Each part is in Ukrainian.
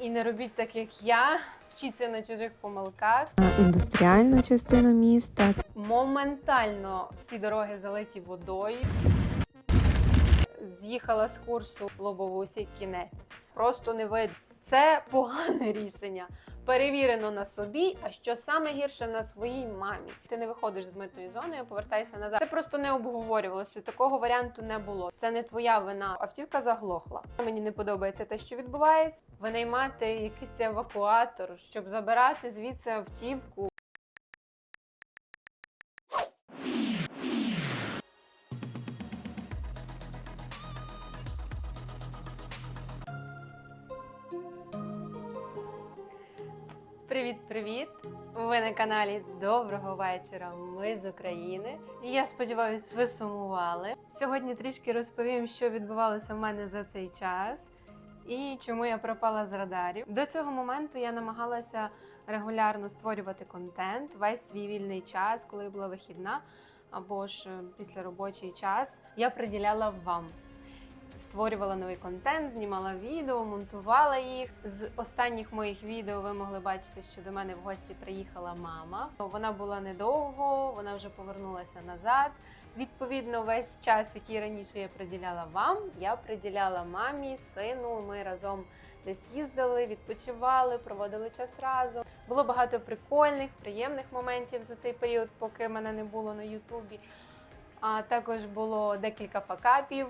і не робіть так, як я. Вчіться на чужих помилках. індустріальну частину міста. Моментально всі дороги залиті водою. З'їхала з курсу лобовусі кінець. Просто не видно. Це погане рішення. Перевірено на собі, а що саме гірше на своїй мамі. Ти не виходиш з митної зони, повертайся назад. Це просто не обговорювалося. Такого варіанту не було. Це не твоя вина. Автівка заглохла. Мені не подобається те, що відбувається. Винаймати якийсь евакуатор, щоб забирати звідси автівку. Привіт-привіт! Ви на каналі Доброго вечора. Ми з України. І я сподіваюся, ви сумували. Сьогодні трішки розповім, що відбувалося в мене за цей час і чому я пропала з радарів. До цього моменту я намагалася регулярно створювати контент весь свій вільний час, коли була вихідна або ж е, після робочий час. Я приділяла вам створювала новий контент, знімала відео, монтувала їх. З останніх моїх відео ви могли бачити, що до мене в гості приїхала мама. Вона була недовго, вона вже повернулася назад. Відповідно, весь час, який раніше я приділяла вам, я приділяла мамі, сину. Ми разом десь їздили, відпочивали, проводили час разом. Було багато прикольних, приємних моментів за цей період, поки мене не було на Ютубі. А також було декілька факапів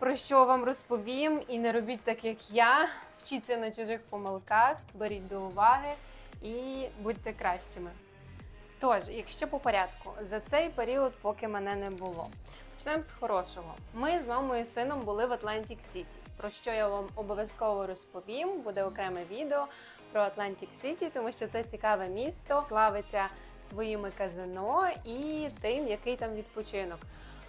про що вам розповім. І не робіть так, як я. Вчіться на чужих помилках, беріть до уваги і будьте кращими. Тож, якщо по порядку, за цей період, поки мене не було, почнемо з хорошого. Ми з мамою і сином були в Атлантик Сіті, про що я вам обов'язково розповім. Буде окреме відео про Атлантик Сіті, тому що це цікаве місто, славиться своїми казино і тим, який там відпочинок.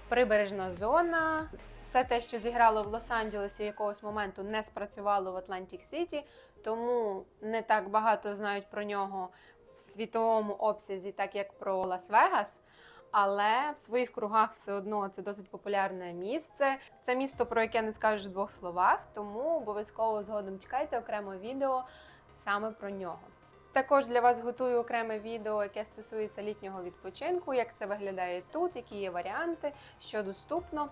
Прибережна зона, все те, що зіграло в Лос-Анджелесі якогось моменту, не спрацювало в Атлантик Сіті, тому не так багато знають про нього в світовому обсязі, так як про Лас-Вегас. Але в своїх кругах все одно це досить популярне місце. Це місто, про яке не скажеш в двох словах, тому обов'язково згодом чекайте окремо відео саме про нього. Також для вас готую окреме відео, яке стосується літнього відпочинку, як це виглядає тут, які є варіанти, що доступно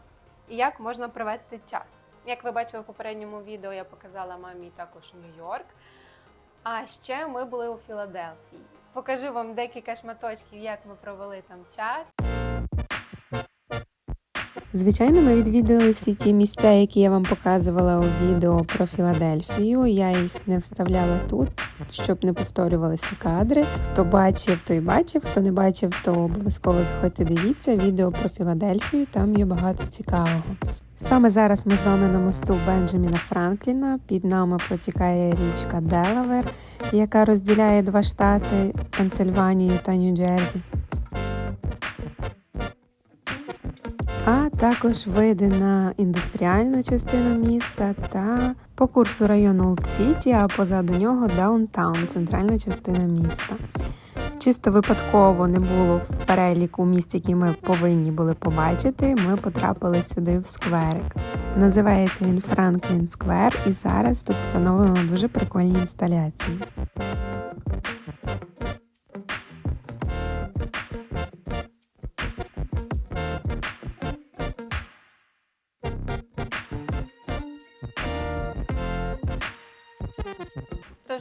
і як можна провести час. Як ви бачили в попередньому відео, я показала мамі також Нью-Йорк. А ще ми були у Філадельфії. Покажу вам декілька шматочків, як ми провели там час. Звичайно, ми відвідали всі ті місця, які я вам показувала у відео про Філадельфію. Я їх не вставляла тут, щоб не повторювалися кадри. Хто бачив, той бачив. Хто не бачив, то обов'язково заходьте, дивіться відео про Філадельфію. Там є багато цікавого. Саме зараз ми з вами на мосту Бенджаміна Франкліна. Під нами протікає річка Делавер, яка розділяє два штати Пенсильванію та Нью-Джерсі. А також види на індустріальну частину міста та по курсу району Олд Сіті, а позаду нього Даунтаун, центральна частина міста. Чисто випадково не було в переліку місць, які ми повинні були побачити. Ми потрапили сюди в скверик. Називається він Франклін Сквер, і зараз тут встановлено дуже прикольні інсталяції.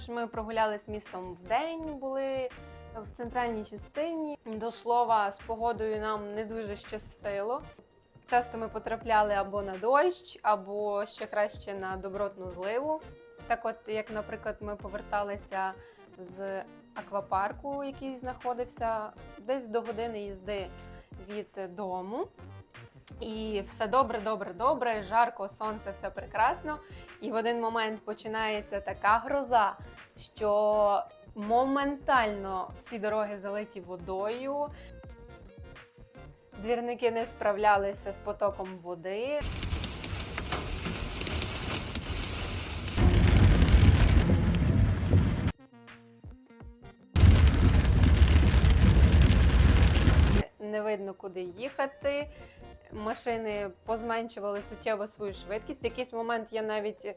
Тож ми прогулялись містом в день, були в центральній частині. До слова, з погодою нам не дуже щастило. Часто ми потрапляли або на дощ, або ще краще на добротну зливу. Так, от, як, наприклад, ми поверталися з аквапарку, який знаходився десь до години їзди від дому. І все добре, добре, добре, жарко, сонце, все прекрасно. І в один момент починається така гроза, що моментально всі дороги залиті водою. Двірники не справлялися з потоком води. Не видно, куди їхати. Машини позменшували суттєво свою швидкість. В якийсь момент я навіть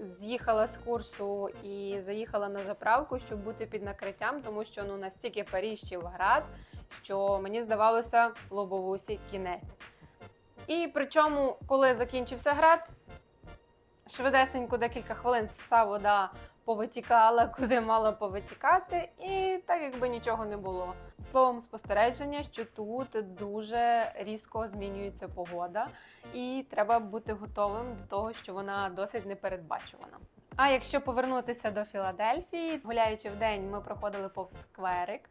з'їхала з курсу і заїхала на заправку, щоб бути під накриттям, тому що ну настільки періщив град, що мені здавалося лобовусі кінець. І причому, коли закінчився град, швидесенько декілька хвилин вся вода повитікала, куди мала повитікати, і так якби нічого не було. Словом, спостереження, що тут дуже різко змінюється погода, і треба бути готовим до того, що вона досить непередбачувана. А якщо повернутися до Філадельфії, гуляючи в день, ми проходили повз скверик,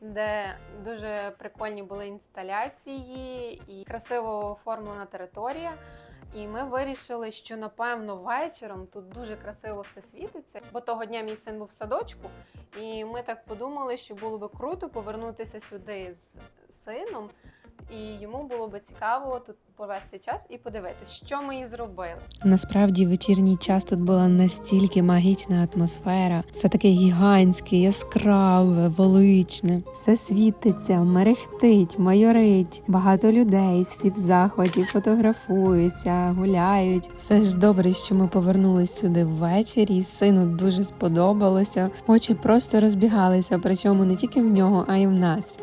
де дуже прикольні були інсталяції і красиво оформлена територія. І ми вирішили, що напевно вечором тут дуже красиво все світиться, бо того дня мій син був в садочку, і ми так подумали, що було би круто повернутися сюди з сином, і йому було би цікаво тут провести час і подивитись, що ми і зробили. Насправді вечірній час тут була настільки магічна атмосфера, все таке гігантське, яскраве, величне. Все світиться, мерехтить, майорить. Багато людей, всі в захваті, фотографуються, гуляють. Все ж добре, що ми повернулись сюди ввечері. Сину дуже сподобалося. Очі просто розбігалися, причому не тільки в нього, а й в нас.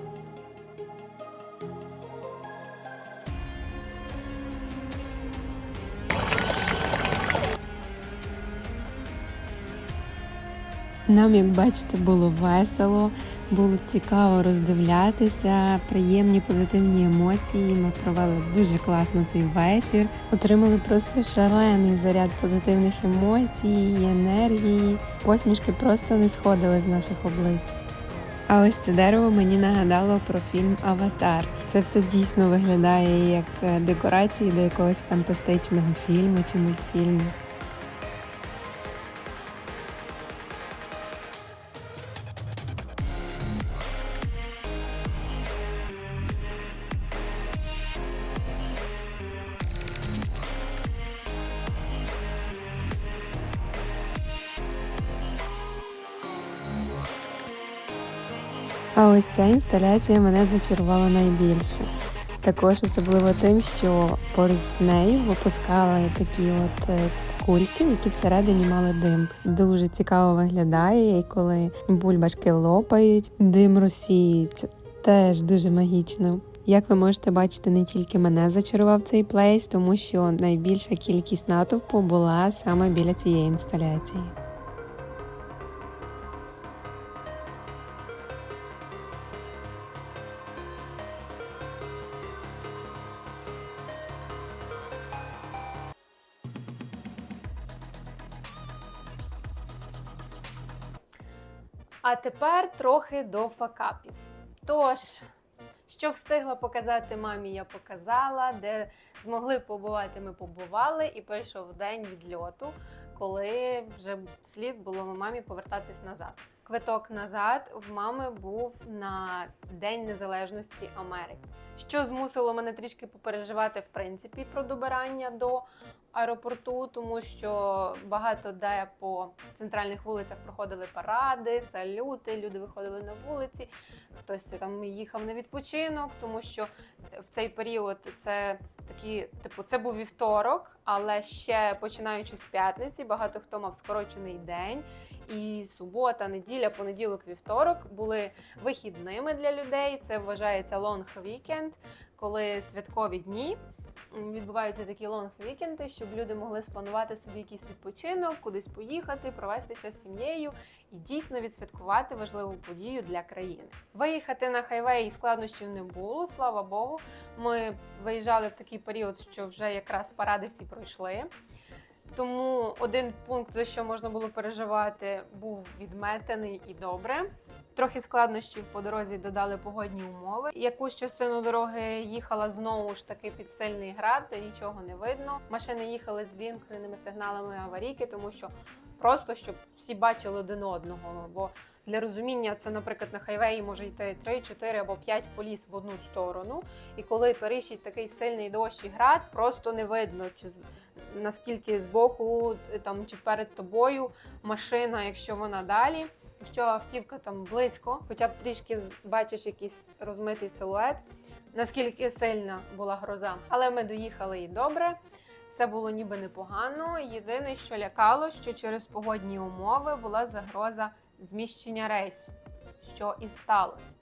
Нам, як бачите, було весело, було цікаво роздивлятися, приємні позитивні емоції. Ми провели дуже класно цей вечір. Отримали просто шалений заряд позитивних емоцій енергії. Посмішки просто не сходили з наших облич. А ось це дерево мені нагадало про фільм Аватар. Це все дійсно виглядає як е, декорації до якогось фантастичного фільму чи мультфільму. Ось ця інсталяція мене зачарувала найбільше. Також особливо тим, що поруч з нею випускали такі от е, кульки, які всередині мали дим. Дуже цікаво виглядає, і коли бульбашки лопають, дим розсіюється. Теж дуже магічно. Як ви можете бачити, не тільки мене зачарував цей плейс, тому що найбільша кількість натовпу була саме біля цієї інсталяції. Трохи до факапів. Тож, що встигла показати мамі, я показала, де змогли побувати, ми побували, і прийшов день відльоту, коли вже слід було мамі повертатись назад. Квиток назад в мами був на День Незалежності Америки, що змусило мене трішки попереживати в принципі про добирання до аеропорту, тому що багато де по центральних вулицях проходили паради, салюти, люди виходили на вулиці, хтось там їхав на відпочинок, тому що в цей період це такі, типу, це був вівторок, але ще починаючи з п'ятниці, багато хто мав скорочений день. І субота, неділя, понеділок, вівторок були вихідними для людей. Це вважається weekend, коли святкові дні. Відбуваються такі лонг-вікенди, щоб люди могли спланувати собі якийсь відпочинок, кудись поїхати, провести час з сім'єю і дійсно відсвяткувати важливу подію для країни. Виїхати на хайвей складнощів не було, слава Богу. Ми виїжджали в такий період, що вже якраз паради всі пройшли. Тому один пункт, за що можна було переживати, був відметений і добре. Трохи складнощів по дорозі додали погодні умови. Якусь частину дороги їхала знову ж таки під сильний град, де нічого не видно. Машини їхали з вімкненими сигналами аварійки, тому що просто щоб всі бачили один одного. Бо для розуміння це, наприклад, на хайвеї може йти 3, 4 або 5 поліс в одну сторону. І коли періщить такий сильний дощ і град, просто не видно, чи наскільки збоку е, там чи перед тобою машина, якщо вона далі. Якщо автівка там близько, хоча б трішки бачиш якийсь розмитий силует, наскільки сильна була гроза. Але ми доїхали і добре. Все було ніби непогано. Єдине, що лякало, що через погодні умови була загроза зміщення рейсу, що і сталося.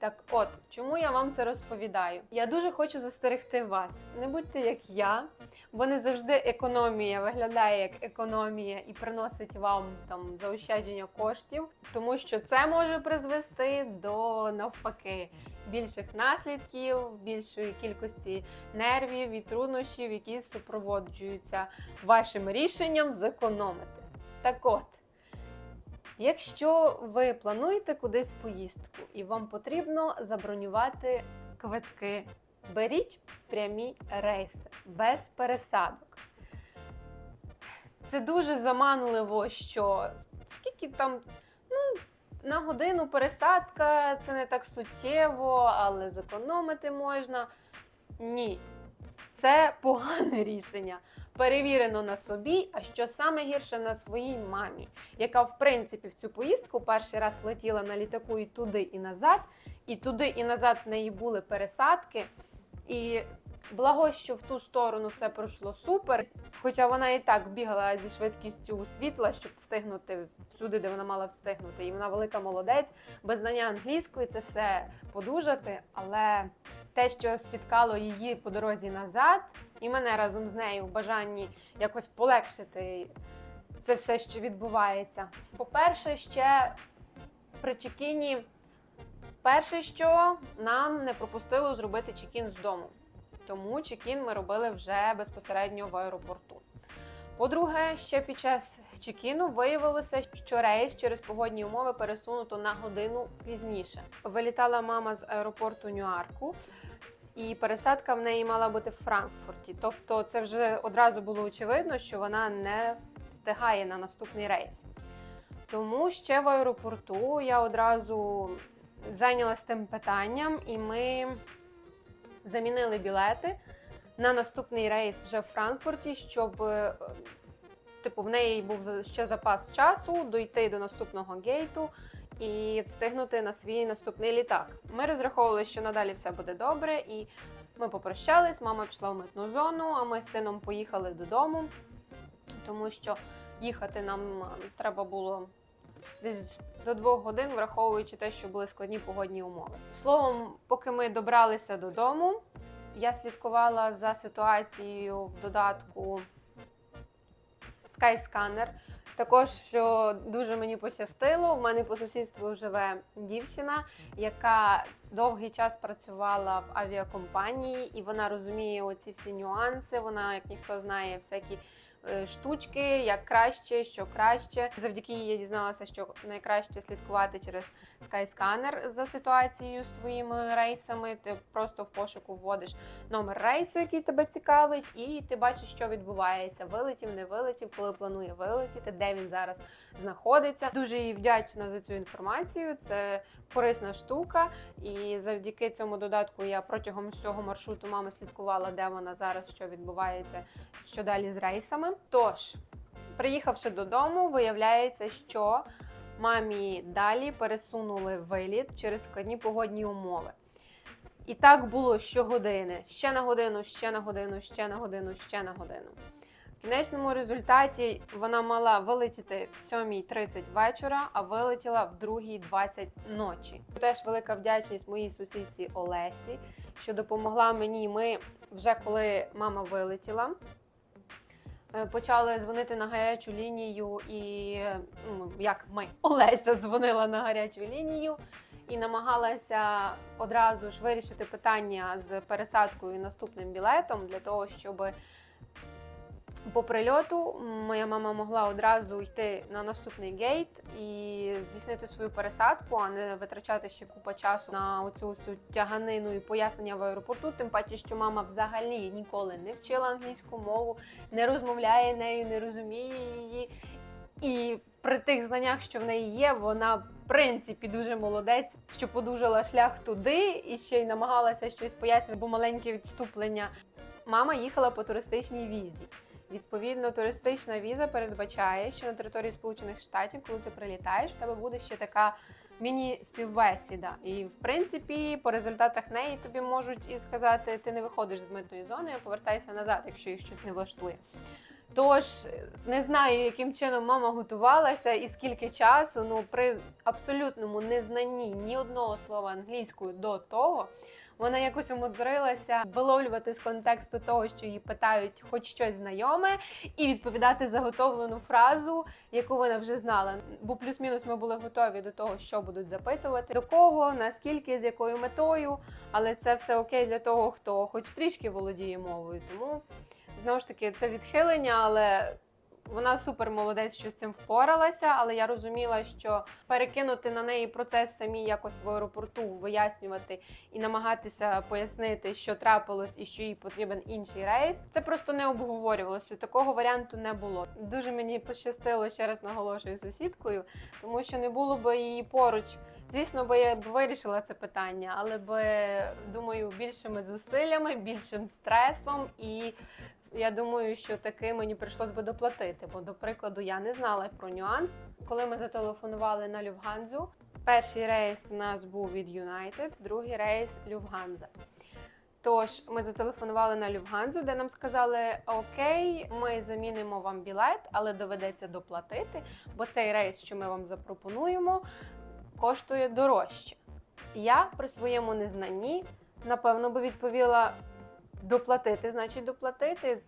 Так от, чому я вам це розповідаю? Я дуже хочу застерегти вас. Не будьте як я, бо не завжди економія виглядає як економія і приносить вам там заощадження коштів, тому що це може призвести до навпаки більших наслідків, більшої кількості нервів і труднощів, які супроводжуються вашим рішенням зекономити. Так от. Якщо ви плануєте кудись поїздку і вам потрібно забронювати квитки, беріть прямі рейси без пересадок. Це дуже заманливо, що скільки там, ну, на годину пересадка, це не так суттєво, але зекономити можна. Ні, це погане рішення. Перевірено на собі, а що саме гірше на своїй мамі, яка в принципі в цю поїздку перший раз летіла на літаку і туди, і назад, і туди, і назад в неї були пересадки. І благо, що в ту сторону все пройшло супер. Хоча вона і так бігала зі швидкістю світла, щоб встигнути всюди, де вона мала встигнути. І вона велика молодець, без знання англійської це все подужати. Але те, що спіткало її по дорозі назад, і мене разом з нею в бажанні якось полегшити це все, що відбувається. По-перше, ще при чекіні, перше, що нам не пропустило зробити чекін з дому. Тому чекін ми робили вже безпосередньо в аеропорту. По-друге, ще під час чекіну виявилося, що рейс через погодні умови пересунуто на годину пізніше. Вилітала мама з аеропорту Ньюарку, і пересадка в неї мала бути в Франкфурті. Тобто, це вже одразу було очевидно, що вона не встигає на наступний рейс. Тому ще в аеропорту я одразу зайнялася тим питанням, і ми замінили білети на наступний рейс вже в Франкфурті, щоб е, типу в неї був ще запас часу дойти до наступного гейту і встигнути на свій наступний літак. Ми розраховували, що надалі все буде добре, і ми попрощались. Мама пішла в митну зону, а ми з сином поїхали додому, тому що їхати нам е, треба було десь до двох годин, враховуючи те, що були складні погодні умови. Словом, поки ми добралися додому, я слідкувала за ситуацією в додатку Skyscanner. Також, що дуже мені пощастило, в мене по сусідству живе дівчина, яка довгий час працювала в авіакомпанії, і вона розуміє оці всі нюанси. Вона, як ніхто знає, всякі штучки, як краще, що краще. Завдяки їй я дізналася, що найкраще слідкувати через Skyscanner за ситуацією з твоїми рейсами. Ти просто в пошуку вводиш номер рейсу, який тебе цікавить, і ти бачиш, що відбувається. Вилетів, не вилетів, коли планує вилетіти, де він зараз знаходиться. Дуже їй вдячна за цю інформацію. Це корисна штука. І завдяки цьому додатку я протягом всього маршруту мами слідкувала, де вона зараз, що відбувається, що далі з рейсами. Тож, приїхавши додому, виявляється, що мамі далі пересунули виліт через складні погодні умови. І так було щогодини. Ще на годину, ще на годину, ще на годину, ще на годину. В кінечному результаті вона мала вилетіти в 7.30 вечора, а вилетіла в 2.20 ночі. Теж велика вдячність моїй сусідці Олесі, що допомогла мені. Ми вже коли мама вилетіла, почали дзвонити на гарячу лінію, і е, ну, як ми, Олеся дзвонила на гарячу лінію і намагалася одразу ж вирішити питання з пересадкою і наступним білетом для того, щоб по прильоту моя мама могла одразу йти на наступний гейт і здійснити свою пересадку, а не витрачати ще купа часу на оцю всю тяганину і пояснення в аеропорту. Тим паче, що мама взагалі ніколи не вчила англійську мову, не розмовляє нею, не розуміє її. І при тих знаннях, що в неї є, вона в принципі дуже молодець, що подужала шлях туди і ще й намагалася щось пояснити, бо маленьке відступлення. Мама їхала по туристичній візі. Відповідно, туристична віза передбачає, що на території Сполучених Штатів, коли ти прилітаєш, в тебе буде ще така міні-співбесіда. І в принципі, по результатах неї тобі можуть і сказати, ти не виходиш з митної зони, а повертайся назад, якщо їх щось не влаштує. Тож не знаю, яким чином мама готувалася і скільки часу. Ну при абсолютному незнанні ні одного слова англійською до того. Вона якось умудрилася виловлювати з контексту того, що її питають хоч щось знайоме, і відповідати заготовлену фразу, яку вона вже знала. Бо плюс-мінус ми були готові до того, що будуть запитувати, до кого, наскільки, з якою метою. Але це все окей для того, хто хоч трішки володіє мовою. Тому знову ж таки це відхилення, але. Вона супер молодець, що з цим впоралася, але я розуміла, що перекинути на неї процес самі якось в аеропорту, вияснювати і намагатися пояснити, що трапилось і що їй потрібен інший рейс. Це просто не обговорювалося. Такого варіанту не було. Дуже мені пощастило ще раз наголошую сусідкою, тому що не було би її поруч. Звісно, бо я б вирішила це питання, але би думаю, більшими зусиллями, більшим стресом і. Я думаю, що таки мені прийшлось би доплатити, бо, до прикладу, я не знала про нюанс. Коли ми зателефонували на Люфганзу, перший рейс у нас був від United, другий рейс Люфганза. Тож ми зателефонували на Люфганзу, де нам сказали: Окей, ми замінимо вам білет, але доведеться доплатити, бо цей рейс, що ми вам запропонуємо, коштує дорожче. Я при своєму незнанні, напевно, би відповіла: доплатити, значить доплатити.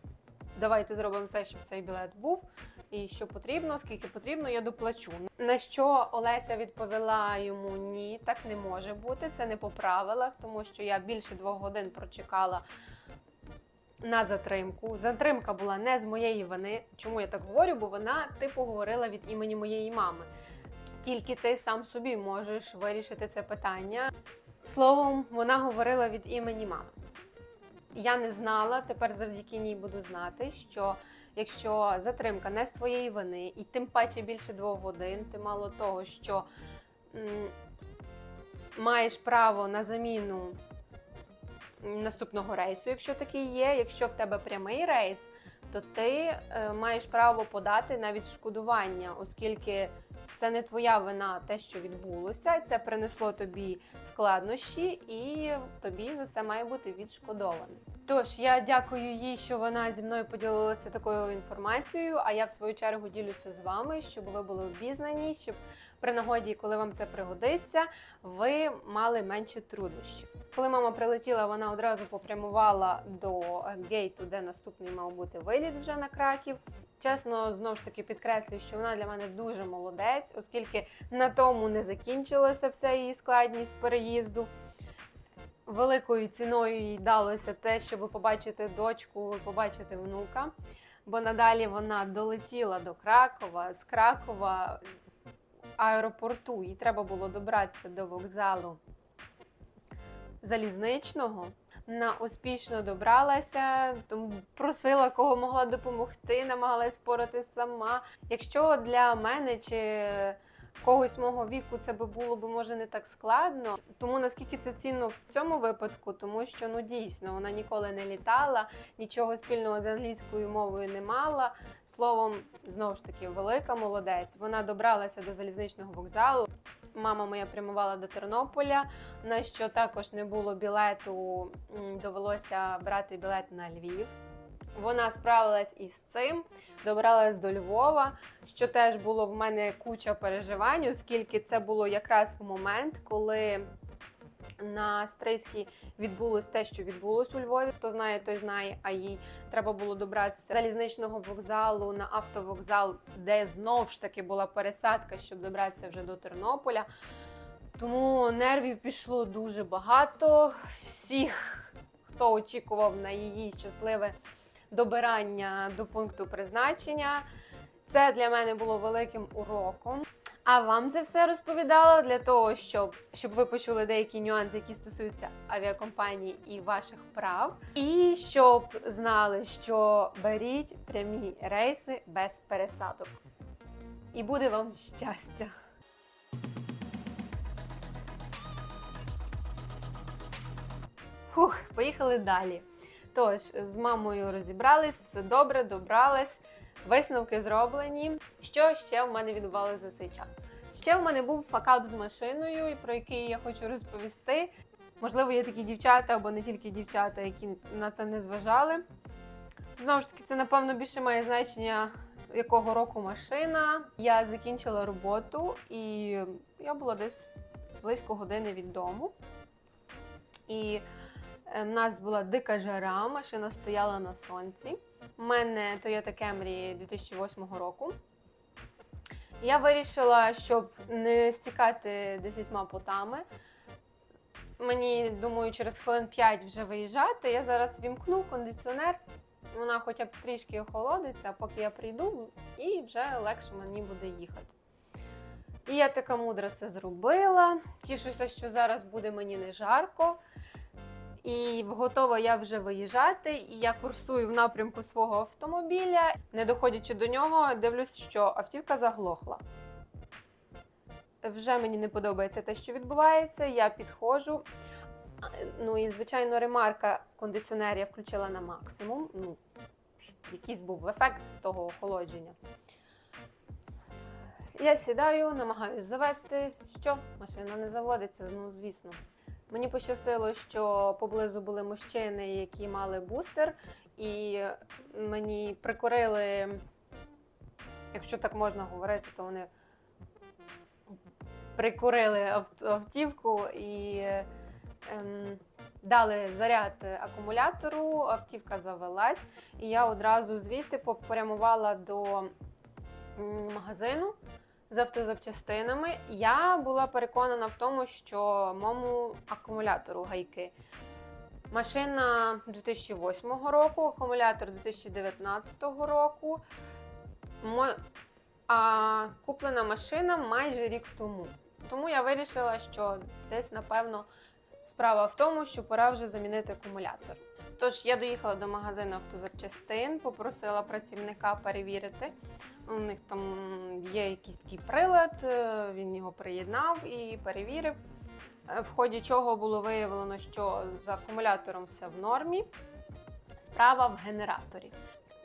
Давайте зробимо все, щоб цей білет був. І що потрібно, скільки потрібно, я доплачу. На що Олеся відповіла йому: ні, так не може бути. Це не по правилах, тому що я більше двох годин прочекала на затримку. Затримка була не з моєї вини. Чому я так говорю? Бо вона типу говорила від імені моєї мами. Тільки ти сам собі можеш вирішити це питання. Словом, вона говорила від імені мами. Я не знала, тепер завдяки ній буду знати, що якщо затримка не з твоєї вини, і тим паче більше двох годин, ти мало того, що м, маєш право на заміну наступного рейсу, якщо такий є. Якщо в тебе прямий рейс, то ти е, маєш право подати на відшкодування, оскільки це не твоя вина, те, що відбулося, це принесло тобі складнощі, і тобі за це має бути відшкодовано. Тож я дякую їй, що вона зі мною поділилася такою інформацією. А я в свою чергу ділюся з вами, щоб ви були обізнані, щоб при нагоді, коли вам це пригодиться, ви мали менше труднощів. Коли мама прилетіла, вона одразу попрямувала до гейту, де наступний мав бути виліт вже на краків. Чесно, знову ж таки підкреслюю, що вона для мене дуже молодець, оскільки на тому не закінчилася вся її складність переїзду. Великою ціною їй далося те, щоб побачити дочку, побачити внука. Бо надалі вона долетіла до Кракова з Кракова аеропорту. Їй треба було добратися до вокзалу залізничного. Вона успішно добралася, тому просила кого могла допомогти, намагалась спорати сама. Якщо для мене чи когось мого віку це би було б може не так складно. Тому наскільки це цінно в цьому випадку, тому що ну дійсно вона ніколи не літала, нічого спільного з англійською мовою не мала. Словом, знову ж таки, велика молодець. Вона добралася до залізничного вокзалу. Мама моя прямувала до Тернополя, на що також не було білету, довелося брати білет на Львів. Вона справилась із цим, добралась до Львова, що теж було в мене куча переживань, оскільки це було якраз в момент, коли на Стрийській відбулось те, що відбулось у Львові. Хто знає, той знає. А їй треба було добратися залізничного вокзалу на автовокзал, де знов ж таки була пересадка, щоб добратися вже до Тернополя. Тому нервів пішло дуже багато. Всіх, хто очікував на її щасливе добирання до пункту призначення. Це для мене було великим уроком. А вам це все розповідала для того, щоб, щоб ви почули деякі нюанси, які стосуються авіакомпаній і ваших прав, і щоб знали, що беріть прямі рейси без пересадок. І буде вам щастя! Фух, поїхали далі. Тож, з мамою розібрались, все добре, добрались, висновки зроблені. Що ще в мене відбувалося за цей час? Ще в мене був факап з машиною, про який я хочу розповісти. Можливо, є такі дівчата або не тільки дівчата, які на це не зважали. Знову ж таки, це напевно більше має значення, якого року машина. Я закінчила роботу, і я була десь близько години від дому. І е, в нас була дика жара, машина стояла на сонці. У мене Toyota Camry 2008 року. Я вирішила, щоб не стікати десятьма потами. Мені, думаю, через хвилин 5 вже виїжджати. Я зараз вімкну кондиціонер. Вона хоча б трішки охолодиться, поки я прийду, і вже легше мені буде їхати. І я така мудра це зробила. Тішуся, що зараз буде мені не жарко. І готова я вже виїжджати. І я курсую в напрямку свого автомобіля. Не доходячи до нього, дивлюсь, що автівка заглохла. Вже мені не подобається те, що відбувається. Я підходжу. Ну і звичайно, ремарка кондиціонер я включила на максимум. Ну, якийсь був ефект з того охолодження. Я сідаю, намагаюся завести. Що? Машина не заводиться, ну звісно. Мені пощастило, що поблизу були мужчини, які мали бустер, і мені прикурили, якщо так можна говорити, то вони прикурили автівку і ем, дали заряд акумулятору, автівка завелась, і я одразу звідти попрямувала до магазину з автозапчастинами. Я була переконана в тому, що моєму акумулятору гайки. Машина 2008 року, акумулятор 2019 року. А куплена машина майже рік тому. Тому я вирішила, що десь, напевно, справа в тому, що пора вже замінити акумулятор. Тож я доїхала до магазину автозапчастин, попросила працівника перевірити. У них там є якийсь такий прилад, е, він його приєднав і перевірив. Е, В ході чого було виявлено, що з акумулятором все в нормі. Справа в генераторі.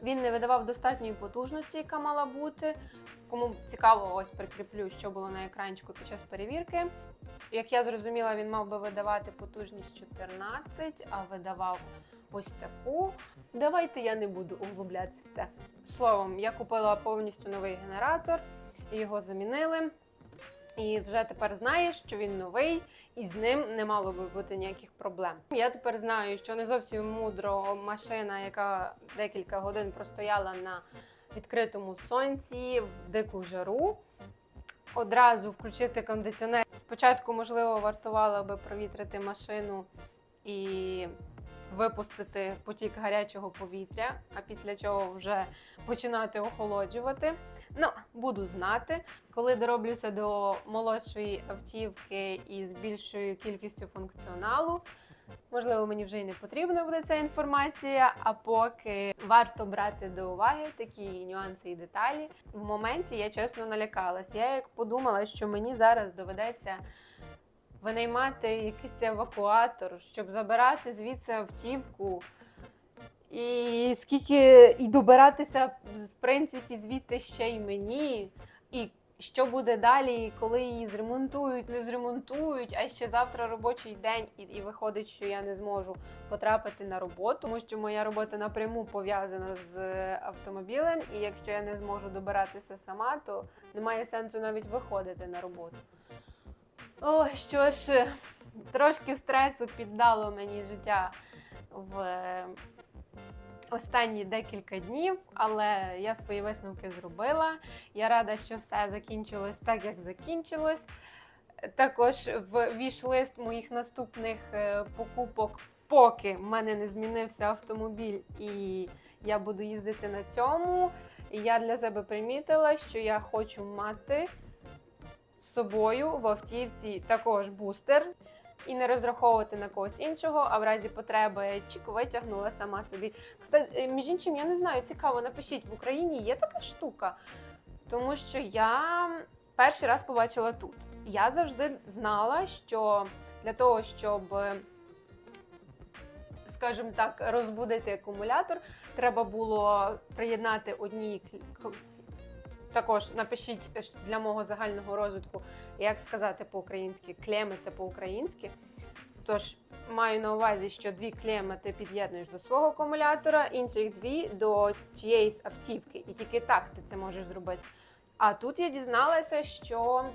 Він не видавав достатньої потужності, яка мала бути. Кому цікаво, ось прикріплю, що було на екранчику під час перевірки. Як я зрозуміла, він мав би видавати потужність 14, а видавав ось таку. Давайте я не буду углублятися в це. Словом, я купила повністю новий генератор, його замінили. І вже тепер знаєш, що він новий, і з ним не мало би бути ніяких проблем. Я тепер знаю, що не зовсім мудро машина, яка декілька годин простояла на відкритому сонці в дику жару. Одразу включити кондиціонер. Спочатку, можливо, вартувало би провітрити машину і випустити потік гарячого повітря, а після чого вже починати охолоджувати. Ну, буду знати, коли дороблюся до молодшої автівки із більшою кількістю функціоналу. Можливо, мені вже й не потрібна буде ця інформація, а поки варто брати до уваги такі нюанси і деталі. В моменті я чесно налякалась. Я як подумала, що мені зараз доведеться винаймати якийсь евакуатор, щоб забирати звідси автівку. І скільки і добиратися, в принципі, звідти ще й мені. І що буде далі, коли її зремонтують, не зремонтують, а ще завтра робочий день, і, і виходить, що я не зможу потрапити на роботу, тому що моя робота напряму пов'язана з автомобілем, і якщо я не зможу добиратися сама, то немає сенсу навіть виходити на роботу. Ой, що ж, трошки стресу піддало мені життя в е, останні декілька днів, але я свої висновки зробила. Я рада, що все закінчилось так, як закінчилось. Також в віш-лист моїх наступних е, покупок, поки в мене не змінився автомобіль, і я буду їздити на цьому. Я для себе примітила, що я хочу мати собою в автівці також бустер і не розраховувати на когось іншого, а в разі потреби чик витягнула сама собі. Кстати, е, між іншим, я не знаю, цікаво, напишіть, в Україні є така штука, тому що я перший раз побачила тут. Я завжди знала, що для того, щоб, скажімо так, розбудити акумулятор, треба було приєднати одній Також напишіть е, для мого загального розвитку, як сказати по-українськи, клеми це по-українськи. Тож маю на увазі, що дві клеми ти під'єднуєш до свого акумулятора, інших дві до чиєїсь автівки. І тільки так ти це можеш зробити. А тут я дізналася, що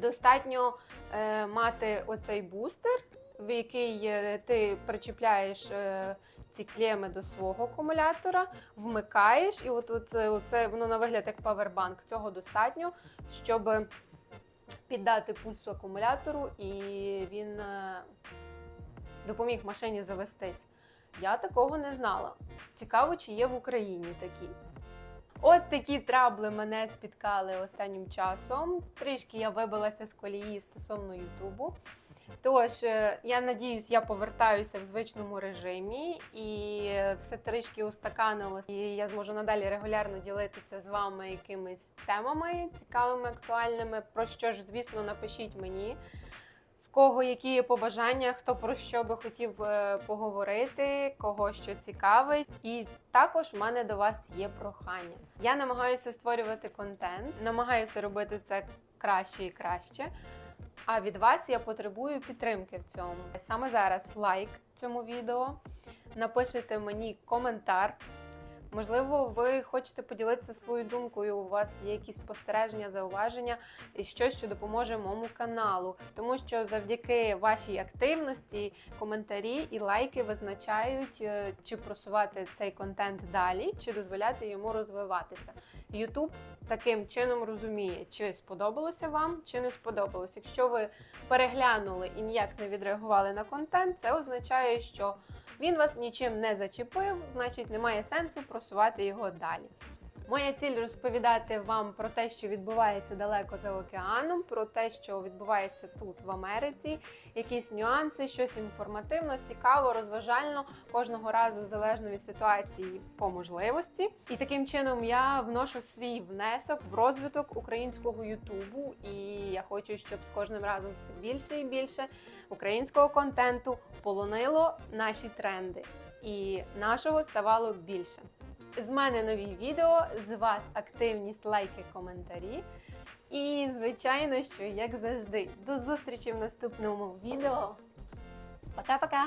достатньо е, мати оцей бустер, в який е, ти причіпляєш е, ці клеми до свого акумулятора, вмикаєш, і от, от, е, це воно на вигляд як павербанк. Цього достатньо, щоб піддати пульсу акумулятору, і він е, допоміг машині завестись. Я такого не знала. Цікаво, чи є в Україні такі. От такі трабли мене спіткали останнім часом. Трішки я вибилася з колії стосовно Ютубу. Тож, е, я надіюсь, я повертаюся в звичному режимі і все трішки устаканилось. І я зможу надалі регулярно ділитися з вами якимись темами цікавими, актуальними. Про що ж, звісно, напишіть мені. Кого які є побажання, хто про що би хотів е, поговорити, кого що цікавить. І також в мене до вас є прохання. Я намагаюся створювати контент, намагаюся робити це краще і краще. А від вас я потребую підтримки в цьому. Саме зараз лайк цьому відео, напишите мені коментар. Можливо, ви хочете поділитися своєю думкою. У вас є якісь спостереження, зауваження і щось, що допоможе моєму каналу. Тому що завдяки вашій активності, коментарі і лайки визначають, е, чи просувати цей контент далі, чи дозволяти йому розвиватися. YouTube таким чином розуміє, чи сподобалося вам, чи не сподобалось. Якщо ви переглянули і ніяк не відреагували на контент, це означає, що він вас нічим не зачепив, значить немає сенсу просувати його далі. Моя ціль розповідати вам про те, що відбувається далеко за океаном, про те, що відбувається тут в Америці, якісь нюанси, щось інформативно, цікаво, розважально, кожного разу залежно від ситуації по можливості. І таким чином я вношу свій внесок в розвиток українського Ютубу. І я хочу, щоб з кожним разом все більше і більше українського контенту полонило наші тренди, і нашого ставало більше. З мене нові відео, з вас активність, лайки, коментарі. І, звичайно, що як завжди, до зустрічі в наступному відео. Пока-пока!